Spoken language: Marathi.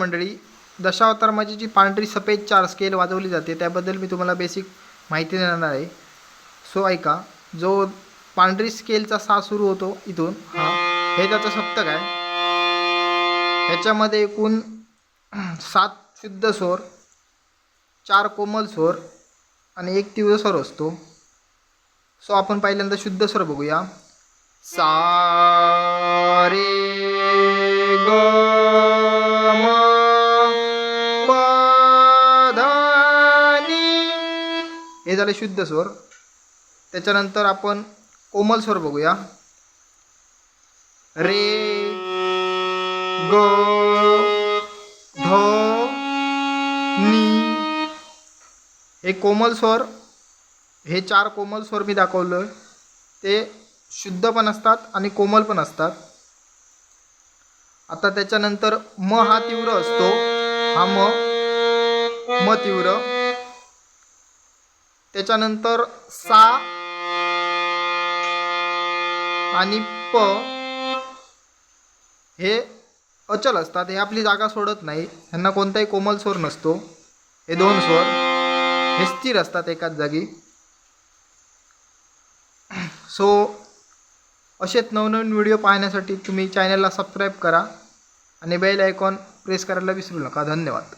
मंडळी दशावतारमाची म्हणजे जी पांढरी सफेद चार स्केल वाजवली जाते त्याबद्दल मी तुम्हाला बेसिक माहिती देणार आहे. सो ऐका जो पांढरी स्केलचा सा सुरू होतो इथून हा हे त्याचं सप्तक आहे. ह्याच्यामध्ये एकूण सात शुद्ध स्वर चार कोमल स्वर आणि एक तीव्र स्वर असतो. सो आपण पहिल्यांदा शुद्ध स्वर बघूया. सा हे झाले शुद्ध स्वर. त्याच्यानंतर आपण कोमल स्वर बघूया. रे ग ध नी. हे कोमल स्वर हे चार कोमल स्वर मी दाखवलं ते शुद्ध पण असतात आणि कोमल पण असतात. आता त्याच्यानंतर म हा तीव्र असतो. हा म म तीव्र. त्याच्यानंतर सा आणि प हे अचल असतात. हे आपली जागा सोडत नाही. ह्यांना कोणताही कोमल स्वर नसतो. हे दोन स्वर हे स्थिर असतात एकाच जागी. सो असेच नवनवीन व्हिडिओ पाहण्यासाठी तुम्ही चॅनलला सबस्क्राईब करा आणि बेल आयकॉन प्रेस करायला विसरू नका. धन्यवाद.